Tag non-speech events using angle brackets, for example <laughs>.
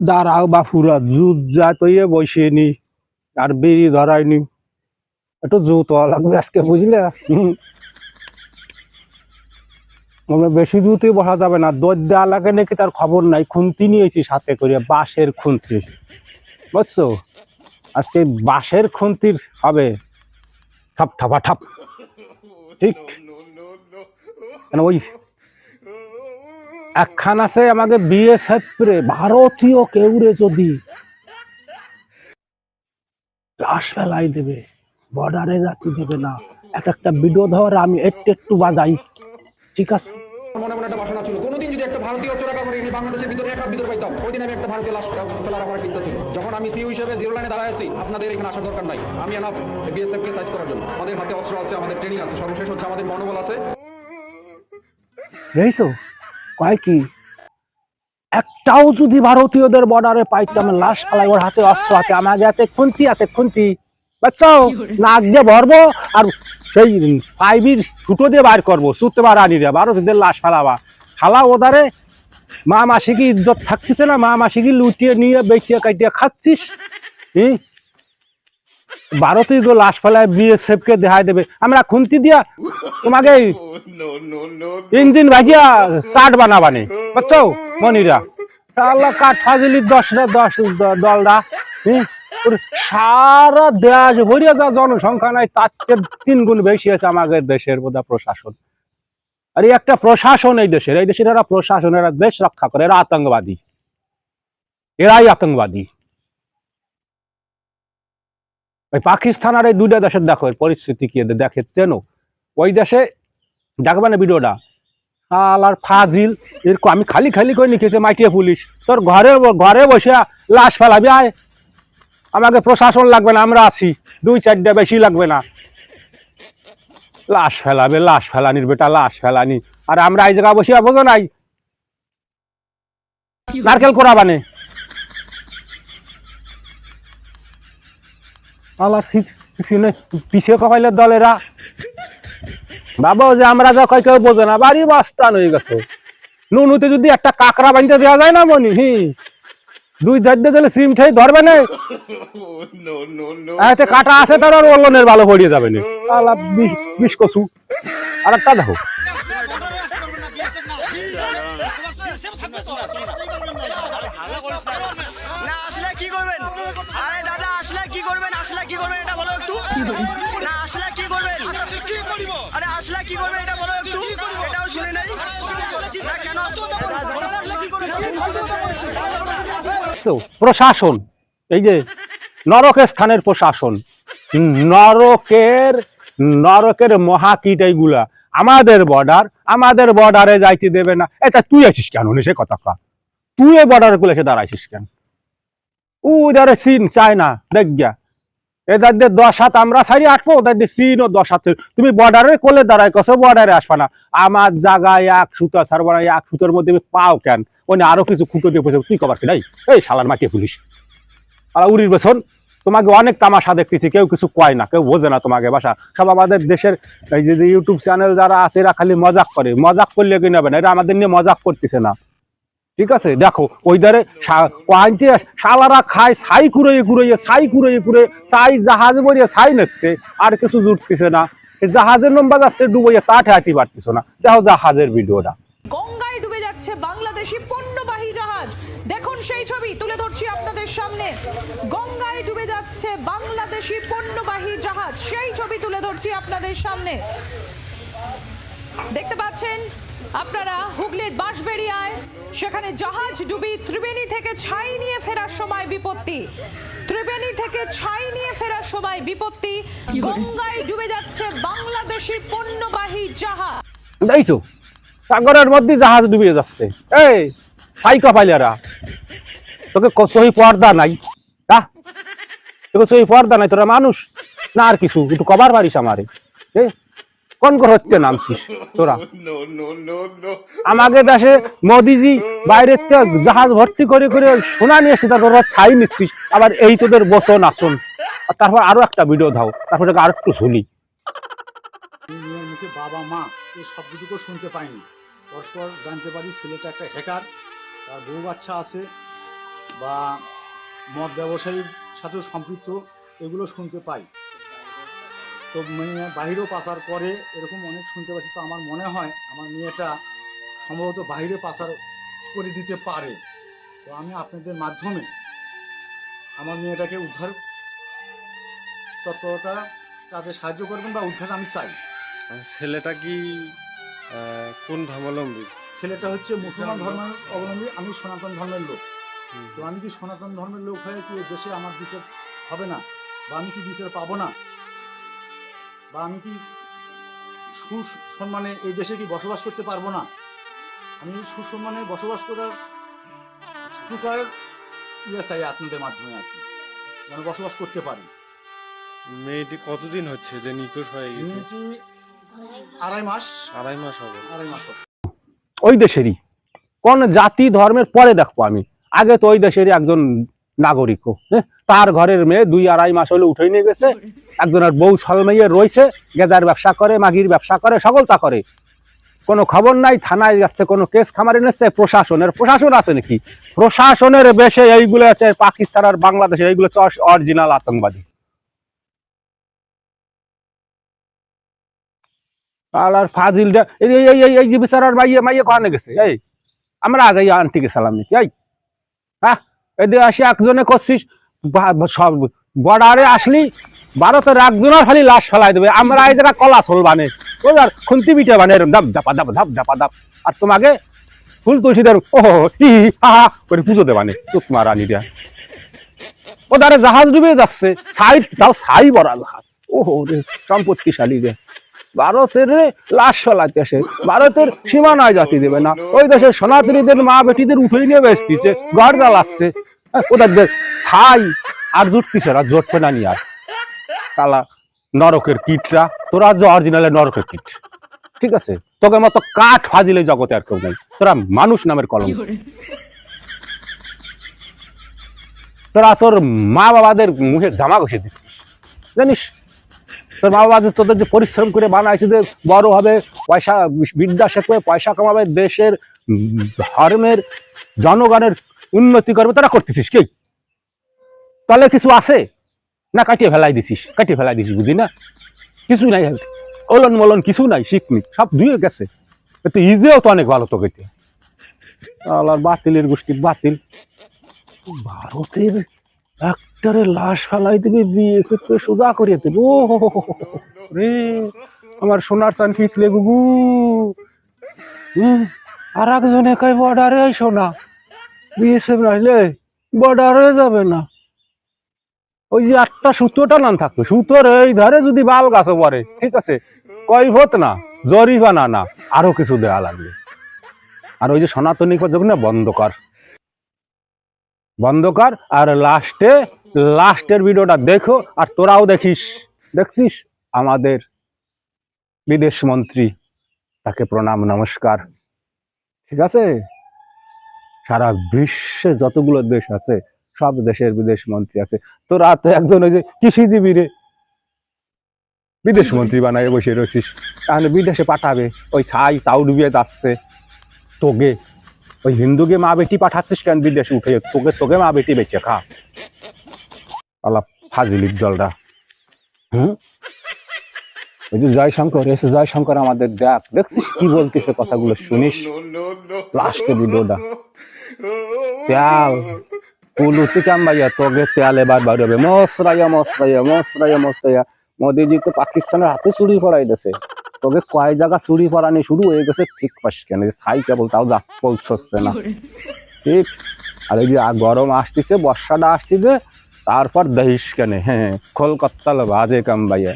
দাঁড়াও বাপুরা জুত যা তৈয়ে বসে নি আর বেরি ধরায়নি একটু জুত লাগবে আজকে বুঝলে। আমরা বেশি জুতে বসা যাবে না দর দেওয়া লাগে নাকি তার খবর নাই খুন্তি নিয়েছি সাথে করে বাঁশের খুন্তি। বুঝছ? আজকে বাঁশের খুন্তির হবে। ঠাপ ঠাপা ঠাপ ঠিক ওই একখান আছে আমাকে বিএসএফ রে ভারতীয় কেউ রে যদি লাশ ফেলাই দেবে বর্ডারে যাতে দেবে না। এক একটা ভিডিও ধর আমি একটু একটু বাজাই। ঠিক আছে? মনে মনে একটা বাসনা ছিল। কোনোদিন যদি একটা ভারতীয় চোরা বাংলাদেশের ভিতরে এক হাত ভিতর পাইতাম ওই দিন আমি একটা ভারতীয় লাশ ফেলার আমার ইচ্ছা ছিল। যখন আমি সিইউ হিসেবে জিরো লাইনে দাঁড়ায় আছি আপনাদের এখানে আসার দরকার নাই। আমি এনাফ বিএসএফ কে সাইজ করার জন্য। আমাদের হাতে অস্ত্র আছে আমাদের ট্রেনিং আছে। সর্বশেষ হচ্ছে আমাদের মনোবল আছে। কয় কি? একটাও যদি ভারতীয়দের বর্ডারে পাইতাম, লাশ ফেলাই ওর হাতে অস্ত্র আছে আমার হাতে খুন্তি আছে, খুন্তি। বাচ্চাও নাক দিয়ে ভরবো আর সেই পাইবির ছুটো দিয়ে বার করব, সুতে বার আনি রে, ভারতীয়দের লাশ ফেলাবা। খালা ওদারে মা মাসি কি ইজ্জত থাকতেছে না, মা মাসি কি লুটিয়ে নিয়ে বেঁচিয়ে কাটিয়ে খাচ্ছিস? হুম? ভারতীয় লাশ ফেলায় বিএসএফ কে দেখাই দেবে। আমরা খুন্তি দিয়া তোমাকে <laughs> ইঞ্জিন ভাজিয়া চাট বানাবানে। বুঝছ মনিরা? আল্লাহ কাঠ ফাজিলি দশটা দশ দলটা সারা দেশ ভরিয়া যা জনসংখ্যা নাই তার তিন গুণ বেশি আছে আমাদের দেশের বোধহয় প্রশাসন। আর এই একটা প্রশাসন এই দেশের এই দেশের এরা প্রশাসন এরা দেশ রক্ষা করে এরা আতঙ্কবাদী। এরাই আতঙ্কবাদী। ওই পাকিস্তান আর এই দুইটা দেশের দেখো পরিস্থিতি কি দেখে চেনো? ওই দেশে, দেখবে না ভিডিওটা? আর ফাজিল, এরকম আমি খালি খালি করে লিখেছে মাইটিয়ে পুলিশ। তোর ঘরে ঘরে বসে লাশ ফেলাবি, আয়। আমাকে প্রশাসন লাগবে না, আমরা আছি। দুই চারটা বেশি লাগবে না। লাশ ফেলাবে, লাশ ফেলানির বেটা, লাশ ফেলানি। আর আমরা এই জায়গা বসে বোঝো নাই। নারকেল করা আল্লাহ পিছিয়ে কপাইলের দলেরা। বাবা যে আমরা যা কয় কেউ বোঝে না বাড়ি বাস্তান হয়ে গেছে। নুনুতে যদি একটা কাকড়া বানিয়ে দেওয়া যায় না মনি হি? দুই চারটে দিলে সিম ঠাই ধরবে না? এতে কাটা আছে তার আর অল্লনের ভালো পড়িয়ে যাবে না। আলা বিষ- বিষ কচু। আর একটা দেখো। না আসলে কি করবেন? করবেন? কি করবেন এটা বলো একটু। না কি করবেন? আরে কি করবেন এটা বলো একটু। এটাও শুনে নাই। প্রশাসন, এই যে নরকের স্থানের প্রশাসন, নরকের নরকের মহাকীট এইগুলা, আমাদের বর্ডার আমাদের বর্ডারে যাইতে দেবে না। এটা তুই আছিস কেন? সে কথা তুই এই বর্ডারে কুলে এসে দাঁড়াইছিস কেন? উদারে চীন, চায়না দেখ গিয়া এদের দিয়ে দশ হাত আমরা সারি আটবো ওদের দিয়ে চীন ও দশ হাত তুমি বর্ডারে কোলে দাঁড়ায় কসো বর্ডারে আসবা না। আমার জায়গায় এক সুতা ছাড়বো না এক সুতোর মধ্যে পাও কেন? ওনে আরও কিছু খুঁটো দিয়ে বসে তুই কবার কি নাই? এই শালার মাকে পুলিশ। আর উড়ির বেসন তোমাকে অনেক তামাশা দেখতেছি, কেউ কিছু কয় না, কেউ বোঝে না তোমাকে, বাসা। সব আমাদের দেশের এই যে ইউটিউব চ্যানেল যারা আছে, এরা খালি মজাক করে। মজাক করলে কি নেবে না, এরা আমাদের নিয়ে মজাক করতেছে না। ঠিক আছে? দেখো, ওই ধারে শালারা খায়, ছাই কুড়াইয়ে কুড়াইয়ে ছাই কুড়াইয়ে কুড়ে ছাই জাহাজে বলিয়ে ছাই নিচ্ছে, আর কিছু জুটতেছে না। জাহাজের নম্বর যাচ্ছে ডুবাইয়ে, তা ঠেয়াটি পারতেছো না। দেখো জাহাজের ভিডিওটা। পণ্যবাহী জাহাজ। দেখুন সেই ছবি, তুলে ধরছি আপনাদের সামনে। গঙ্গায় ডুবে যাচ্ছে পণ্যবাহী জাহাজ। সেই ছবি তুলে ধরছি আপনাদের সামনে। দেখতে পাচ্ছেন? আপনারা হুগলির বাঁশবেড়িয়ায় সেখানে জাহাজ ডুবি ত্রিবেণী থেকে ছাই নিয়ে ফেরার সময় বিপত্তি। ত্রিবেণী থেকে ছাই নিয়ে ফেরার সময় বিপত্তি। গঙ্গায় ডুবে যাচ্ছে বাংলাদেশি পণ্যবাহী জাহাজ। দেখছ? সাগরের মধ্যে জাহাজ ডুবে যাচ্ছে। এই সাইকা পাইলারা। তোকে সহি পর্দা নাই। হ্যাঁ তোকে সহি পর্দা নাই তোরা মানুষ। না আর কিছু একটু কবার পারিস আমারে। কোন হচ্ছে নামছিস? তোরা। <laughs> আমাকে দেশে মোদিজি বাইরের থেকে জাহাজ ভর্তি করে করে সোনা নিয়ে এসে তোরা ছাই নিচ্ছিস। আবার এই তোদের বসন আসন আর তারপর আরও একটা ভিডিও দাও। তারপর আর একটু শুনি বাবা মা এই শব্দটুকু শুনতে পাইনি। পরস্পর জানতে পারি ছেলেটা একটা হ্যাকার তার বউ বাচ্চা আছে বা মদ ব্যবসায়ীর সাথেও সম্পৃক্ত এগুলো শুনতে পাই। তো মেয়ে বাহিরেও পাচার করে এরকম অনেক শুনতে পাচ্ছি। তো আমার মনে হয় আমার মেয়েটা সম্ভবত বাইরে পাচার করে দিতে পারে। তো আমি আপনাদের মাধ্যমে আমার মেয়েটাকে উদ্ধার তৎপরতা তাদের সাহায্য করবেন বা উদ্ধার আমি চাই। ছেলেটা কি কোন ধর্মাবলম্বী? ছেলেটা হচ্ছে মুসলমান ধর্মের অবলম্বী আমি সনাতন ধর্মের লোক। তো আমি কি সনাতন ধর্মের লোক হয়ে কি দেশে আমার বিচার হবে না? বা আমি কি বিচার পাবো না? বা আমি কি সুসম্মানে এই দেশে কি বসবাস করতে পারব না? আমি সুসম্মানে বসবাস করার প্রকার ইয়ে চাই আপনাদের মাধ্যমে আর কি যেন বসবাস করতে পারি। মেয়েটি কতদিন হচ্ছে যে নিখোঁজ হয়ে গেছে? মেয়েটি আড়াই মাস। আড়াই মাস হবে। আড়াই মাস হবে। ওই দেশেরই। কোন জাতি ধর্মের পরে দেখব আমি। আগে তো ওই দেশেরই একজন নাগরিক হ্যাঁ? তার ঘরের মেয়ে দুই আড়াই মাস হলে উঠে নিয়ে গেছে। একজনের বউ সলমেয়ে রয়েছে, গেদার ব্যবসা করে, মাগির ব্যবসা করে সকল তা করে। কোনো খবর নাই, থানায় যাচ্ছে, কোনো কেস খামারে নিচ্ছে, প্রশাসনের, প্রশাসন আছে নাকি? প্রশাসনের বেশে এইগুলো আছে, পাকিস্তান আর বাংলাদেশের এইগুলো অরিজিনাল আতঙ্কবাদী। আর ফাজিলটা এই এই এই- এই যে বিচারার মাইয়ে মাইয়ে গেছে, এই। আমরা আগে আনতে গেছিলাম নাকি এই। হ্যাঁ এদিকে আসি একজনে করছিস সব বর্ডারে আসলি ভারতের একজনের খালি লাশ ফেলাই দেবে। আমরা এই যারা কলা চল বানে। আর খুন্তি পিঠে বানে এরম ধাপ ধাপা ধাপ ধাপা ধাপ আর তোমাকে ফুল তুলসীদের ও হি হি, করে পুজো দেবানে চুপ মারানিটা ও দ্বারে জাহাজ ডুবে যাচ্ছে ছাই তাও ছাই বড়া জাহাজ ওহো রে সম্পত্তিশালী রে। ভারতের লাশ ফেলাতে আসে। ভারতের সীমানায় জাতি দেবে না। ওই দেশের সনাতনীদের মা বেটিদের উঠে নিয়ে বেসতিছে ঘর জ্বালাচ্ছে হ্যাঁ, ওদের ছাই আর জুটতিছে না জোটবে না নিয়ে আর কালা নরকের কীটরা তোরা যে অরিজিনালের নরকের কীট। ঠিক আছে? তোকে মতো কাঠ ফাজিলে জগতে আর কেউ নেই। তোরা মানুষ নামের কলম। তোরা তোর মা বাবাদের মুখে জামা ঘষে দিচ্ছিস। জানিস তোর মা বাবা তোদের যে পরিশ্রম করে বানাইছে যে বড় হবে, পয়সা, বিদ্যা শেখবে পয়সা কমাবে, দেশের ধর্মের জনগণের উন্নতি করবে, তারা করতেছিস কি? তাহলে কিছু আছে? না, কাটিয়ে ফেলাই দিছিস, কাটিয়ে ফেলাই দিছিস বুঝি না? কিছু নাই ওলন মলন কিছু নাই, শিখনি, সব ধুয়ে গেছে। তো ইজেও তো অনেক ভালো তো গেতে আল্লাহর বাতিলের গোষ্ঠী বাতিল। ভারতের একটারে লাশ ফেলাই দেবে বিএসএফ কে সোজা করিয়ে দেবে। ও। রে, আমার সোনার চান ফিটলে গুগু। আর একজনে কই বর্ডারে সোনা। বিএসএফ নাইলে বর্ডারে যাবে না। ওই যে একটা সুতোটা নাম থাকবে সুতোর এই ধারে যদি বাল গাছে পড়ে, ঠিক আছে? কই হত না, জরিমানা না, আরও কিছু দেওয়া লাগবে। আর ওই যে সনাতনী যখন না, বন্ধ কর। বন্ধ কর আর লাস্টে লাস্টের ভিডিওটা দেখো আর তোরাও দেখিস। দেখছিস? আমাদের বিদেশ মন্ত্রী তাকে প্রণাম, নমস্কার। ঠিক আছে? সারা বিশ্বে যতগুলো দেশ আছে, সব দেশের বিদেশ মন্ত্রী আছে। তোরা তো একজন ওই যে কৃষিজীবী রে। বিদেশ মন্ত্রী বানায় বসে রয়েছিস। তাহলে বিদেশে পাঠাবে। ওই ছাই তাও ডুবিয়ে যাচ্ছে। তোগে ওই হিন্দুকে মা বেটি পাঠাচ্ছিস কেন বিদেশে? উঠে তোকে তোকে মা বেটি বেঁচে খা। আল্লাহ, ফাজিলির দলটা হুম? ওই যে জয়শঙ্কর, এসে জয়শঙ্কর আমাদের দেখ, দেখছিস কি বলতেছে কথাগুলো? শুনিস? লাস্টে ভিডিওটা। তেল পুলুতি কামবাইয়া তোকে তেল এবার বাড়বে। মসরাইয়া মসরাইয়া মসরাইয়া মসরাইয়া। মোদিজি তো পাকিস্তানের হাতে চুরি পড়াই দিছে তোকে কয় জায়গা চুরি পড়ানি শুরু হয়ে গেছে ঠিক পাশ কেন সাই কেবল তাও যা পৌঁছচ্ছে না। ঠিক? আর এই যে গরম আসতেছে বর্ষাটা আসতেছে তারপর দহিস কেন হ্যাঁ কলকাতা বাজে কামবাইয়া